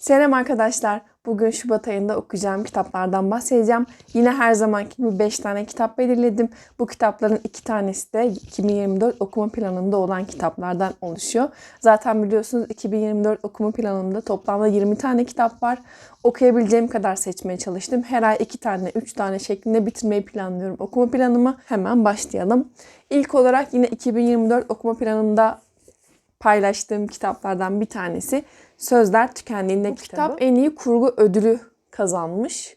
Selam arkadaşlar. Bugün Şubat ayında okuyacağım kitaplardan bahsedeceğim. Yine her zamanki gibi 5 tane kitap belirledim. Bu kitapların 2 tanesi de 2024 okuma planında olan kitaplardan oluşuyor. Zaten biliyorsunuz 2024 okuma planında toplamda 20 tane kitap var. Okuyabileceğim kadar seçmeye çalıştım. Her ay 2 tane, 3 tane şeklinde bitirmeyi planlıyorum okuma planımı. Hemen başlayalım. İlk olarak yine 2024 okuma planında paylaştığım kitaplardan bir tanesi Sözler Tükendiğinde kitap en iyi kurgu ödülü kazanmış.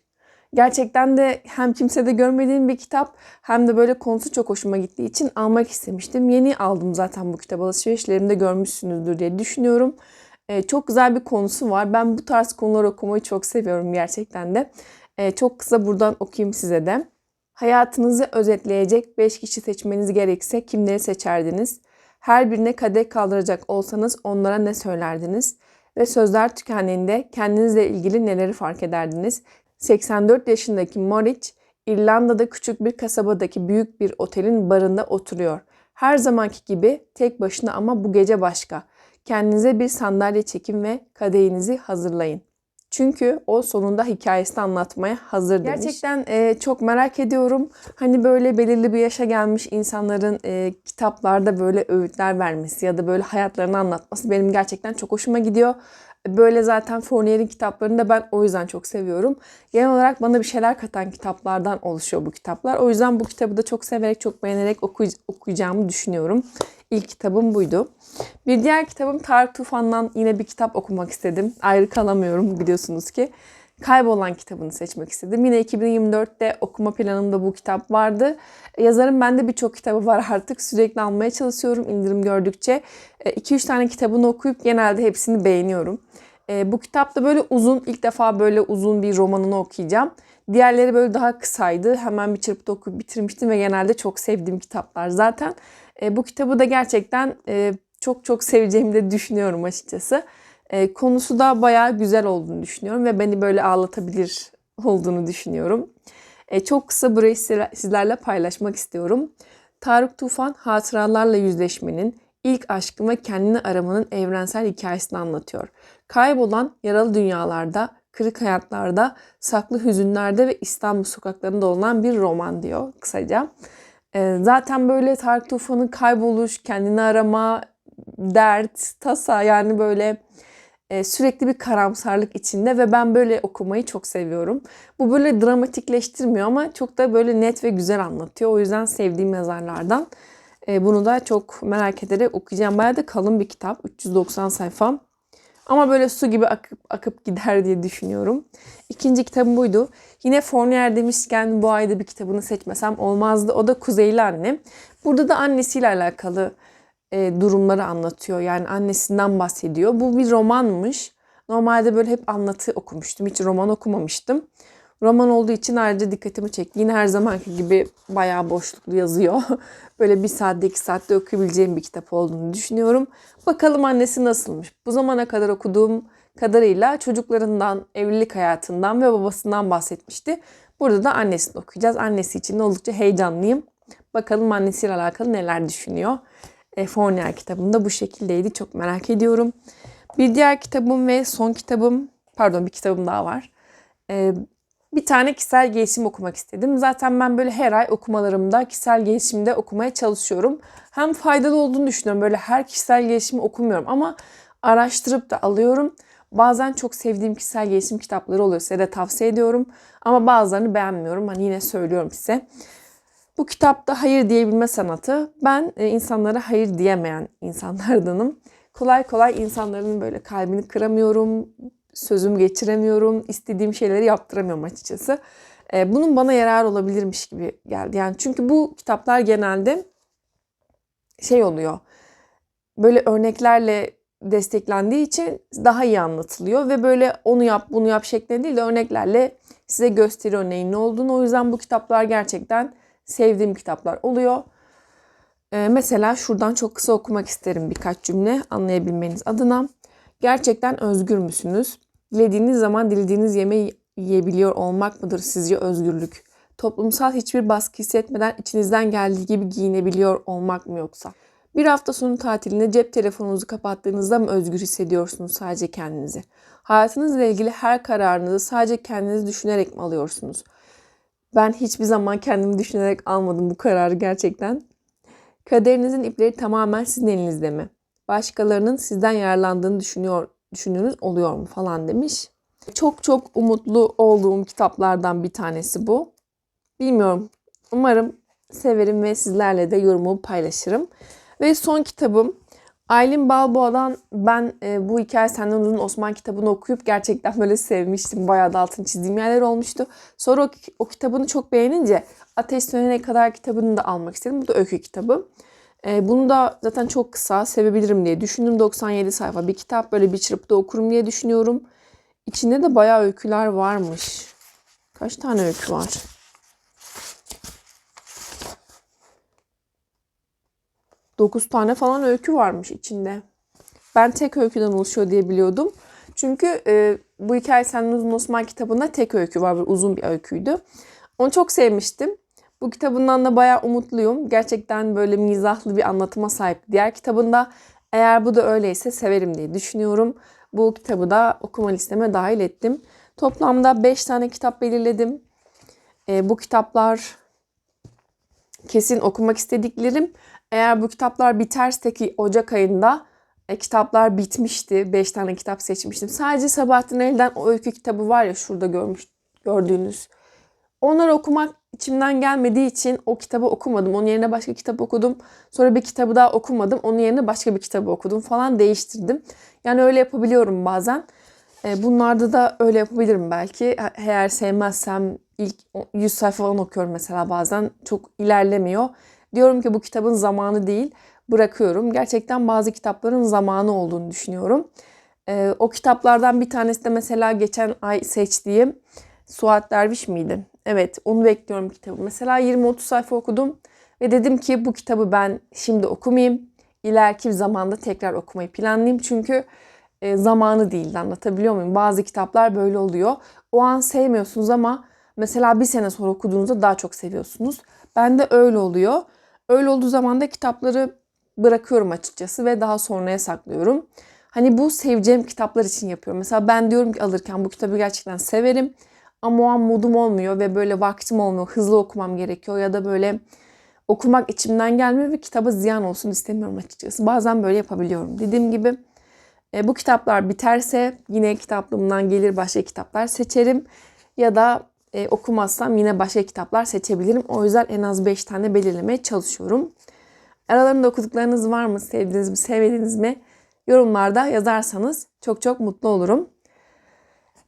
Gerçekten de hem kimsede görmediğim bir kitap hem de böyle konusu çok hoşuma gittiği için almak istemiştim. Yeni aldım zaten bu kitabı alışverişlerimde görmüşsünüzdür diye düşünüyorum. Ee, çok güzel bir konusu var. Ben bu tarz konuları okumayı çok seviyorum gerçekten de. Ee, çok kısa buradan okuyayım size de. Hayatınızı özetleyecek 5 kişi seçmeniz gerekse kimleri seçerdiniz? Her birine kadeh kaldıracak olsanız onlara ne söylerdiniz? Ve sözler tükendiğinde kendinizle ilgili neleri fark ederdiniz? 84 yaşındaki Moritz, İrlanda'da küçük bir kasabadaki büyük bir otelin barında oturuyor. Her zamanki gibi tek başına ama bu gece başka. Kendinize bir sandalye çekin ve kadehinizi hazırlayın. Çünkü o sonunda hikayesini anlatmaya hazır demiş. Gerçekten e, çok merak ediyorum. Hani böyle belirli bir yaşa gelmiş insanların e, kitaplarda böyle öğütler vermesi ya da böyle hayatlarını anlatması benim gerçekten çok hoşuma gidiyor. Böyle zaten Fournier'in kitaplarını da ben o yüzden çok seviyorum. Genel olarak bana bir şeyler katan kitaplardan oluşuyor bu kitaplar. O yüzden bu kitabı da çok severek, çok beğenerek okuy- okuyacağımı düşünüyorum. İlk kitabım buydu. Bir diğer kitabım Tarık Tufan'dan yine bir kitap okumak istedim. Ayrı kalamıyorum biliyorsunuz ki. Kaybolan kitabını seçmek istedim. Yine 2024'te okuma planımda bu kitap vardı. Yazarın bende birçok kitabı var artık. Sürekli almaya çalışıyorum indirim gördükçe. 2-3 tane kitabını okuyup genelde hepsini beğeniyorum. E, bu kitap da böyle uzun. ilk defa böyle uzun bir romanını okuyacağım. Diğerleri böyle daha kısaydı. Hemen bir çırpıda okuyup bitirmiştim ve genelde çok sevdiğim kitaplar zaten. E, bu kitabı da gerçekten e, çok çok seveceğimi de düşünüyorum açıkçası. E, konusu da bayağı güzel olduğunu düşünüyorum ve beni böyle ağlatabilir olduğunu düşünüyorum. E, çok kısa burayı sizlerle paylaşmak istiyorum. Tarık Tufan hatıralarla yüzleşmenin, ilk aşkın ve kendini aramanın evrensel hikayesini anlatıyor. Kaybolan yaralı dünyalarda, kırık hayatlarda, saklı hüzünlerde ve İstanbul sokaklarında olan bir roman diyor kısaca. Ee, zaten böyle Tarık Tufan'ın kayboluş, kendini arama, dert, tasa yani böyle e, sürekli bir karamsarlık içinde ve ben böyle okumayı çok seviyorum. Bu böyle dramatikleştirmiyor ama çok da böyle net ve güzel anlatıyor. O yüzden sevdiğim yazarlardan. E, bunu da çok merak ederek okuyacağım. Bayağı da kalın bir kitap. 390 sayfa. Ama böyle su gibi akıp akıp gider diye düşünüyorum. İkinci kitabım buydu. Yine Fournier demişken bu ayda bir kitabını seçmesem olmazdı. O da Kuzeyli Annem. Burada da annesiyle alakalı e, durumları anlatıyor. Yani annesinden bahsediyor. Bu bir romanmış. Normalde böyle hep anlatı okumuştum. Hiç roman okumamıştım. Roman olduğu için ayrıca dikkatimi çekti. Yine her zamanki gibi bayağı boşluklu yazıyor. Böyle bir saatte iki saatte okuyabileceğim bir kitap olduğunu düşünüyorum. Bakalım annesi nasılmış. Bu zamana kadar okuduğum kadarıyla çocuklarından, evlilik hayatından ve babasından bahsetmişti. Burada da annesini okuyacağız. Annesi için oldukça heyecanlıyım. Bakalım annesiyle alakalı neler düşünüyor. E, Fournier kitabım bu şekildeydi. Çok merak ediyorum. Bir diğer kitabım ve son kitabım, pardon bir kitabım daha var. E, bir tane kişisel gelişim okumak istedim. Zaten ben böyle her ay okumalarımda kişisel gelişimde okumaya çalışıyorum. Hem faydalı olduğunu düşünüyorum. Böyle her kişisel gelişimi okumuyorum ama araştırıp da alıyorum. Bazen çok sevdiğim kişisel gelişim kitapları oluyor. Size de tavsiye ediyorum. Ama bazılarını beğenmiyorum. Hani yine söylüyorum size. Bu kitapta hayır diyebilme sanatı. Ben e, insanlara hayır diyemeyen insanlardanım. Kolay kolay insanların böyle kalbini kıramıyorum sözüm geçiremiyorum, istediğim şeyleri yaptıramıyorum açıkçası. E, bunun bana yarar olabilirmiş gibi geldi. Yani çünkü bu kitaplar genelde şey oluyor. Böyle örneklerle desteklendiği için daha iyi anlatılıyor ve böyle onu yap bunu yap şeklinde değil de örneklerle size gösteriyor neyin ne olduğunu. O yüzden bu kitaplar gerçekten sevdiğim kitaplar oluyor. Ee, mesela şuradan çok kısa okumak isterim birkaç cümle anlayabilmeniz adına. Gerçekten özgür müsünüz? Dilediğiniz zaman dilediğiniz yemeği yiyebiliyor olmak mıdır sizce özgürlük? Toplumsal hiçbir baskı hissetmeden içinizden geldiği gibi giyinebiliyor olmak mı yoksa? Bir hafta sonu tatilinde cep telefonunuzu kapattığınızda mı özgür hissediyorsunuz sadece kendinizi? Hayatınızla ilgili her kararınızı sadece kendinizi düşünerek mi alıyorsunuz? Ben hiçbir zaman kendimi düşünerek almadım bu kararı gerçekten. Kaderinizin ipleri tamamen sizin elinizde mi? Başkalarının sizden yararlandığını düşünüyor, düşündüğünüz oluyor mu falan demiş. Çok çok umutlu olduğum kitaplardan bir tanesi bu. Bilmiyorum. Umarım severim ve sizlerle de yorumumu paylaşırım. Ve son kitabım Aylin Balboa'dan ben e, bu hikaye senden uzun Osman kitabını okuyup gerçekten böyle sevmiştim. Bayağı da altını çizdiğim yerler olmuştu. Sonra o, o kitabını çok beğenince Ateş Sönene Kadar kitabını da almak istedim. Bu da öykü kitabı. E, bunu da zaten çok kısa sevebilirim diye düşündüm. 97 sayfa bir kitap böyle bir çırpıda okurum diye düşünüyorum. İçinde de bayağı öyküler varmış. Kaç tane öykü var? Dokuz tane falan öykü varmış içinde. Ben tek öyküden oluşuyor diye biliyordum. Çünkü e, bu hikaye Senden Uzun Osman kitabında tek öykü var. Böyle uzun bir öyküydü. Onu çok sevmiştim. Bu kitabından da bayağı umutluyum. Gerçekten böyle mizahlı bir anlatıma sahip. Diğer kitabında eğer bu da öyleyse severim diye düşünüyorum. Bu kitabı da okuma listeme dahil ettim. Toplamda 5 tane kitap belirledim. E, bu kitaplar kesin okumak istediklerim. Eğer bu kitaplar biterse ki Ocak ayında e, kitaplar bitmişti. 5 tane kitap seçmiştim. Sadece Sabahattin Ali'den o öykü kitabı var ya şurada görmüş gördüğünüz. Onları okumak içimden gelmediği için o kitabı okumadım. Onun yerine başka kitap okudum. Sonra bir kitabı daha okumadım. Onun yerine başka bir kitabı okudum falan değiştirdim. Yani öyle yapabiliyorum bazen. E, bunlarda da öyle yapabilirim belki. Eğer sevmezsem ilk 100 sayfa falan okuyorum mesela bazen. Çok ilerlemiyor. Diyorum ki bu kitabın zamanı değil. Bırakıyorum. Gerçekten bazı kitapların zamanı olduğunu düşünüyorum. E, o kitaplardan bir tanesi de mesela geçen ay seçtiğim Suat Derviş miydi? Evet onu bekliyorum kitabı. Mesela 20-30 sayfa okudum ve dedim ki bu kitabı ben şimdi okumayayım. İleriki bir zamanda tekrar okumayı planlayayım. Çünkü zamanı değildi anlatabiliyor muyum? Bazı kitaplar böyle oluyor. O an sevmiyorsunuz ama mesela bir sene sonra okuduğunuzda daha çok seviyorsunuz. Ben de öyle oluyor. Öyle olduğu zaman da kitapları bırakıyorum açıkçası ve daha sonraya saklıyorum. Hani bu seveceğim kitaplar için yapıyorum. Mesela ben diyorum ki alırken bu kitabı gerçekten severim. Ama o an modum olmuyor ve böyle vaktim olmuyor. Hızlı okumam gerekiyor ya da böyle okumak içimden gelmiyor ve kitaba ziyan olsun istemiyorum açıkçası. Bazen böyle yapabiliyorum. Dediğim gibi e, bu kitaplar biterse yine kitaplığımdan gelir başka kitaplar seçerim. Ya da e, okumazsam yine başka kitaplar seçebilirim. O yüzden en az 5 tane belirlemeye çalışıyorum. Aralarında okuduklarınız var mı? Sevdiniz mi? Sevmediniz mi? Yorumlarda yazarsanız çok çok mutlu olurum.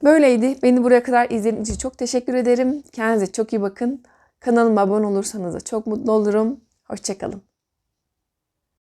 Böyleydi. Beni buraya kadar izlediğiniz için çok teşekkür ederim. Kendinize çok iyi bakın. Kanalıma abone olursanız da çok mutlu olurum. Hoşçakalın.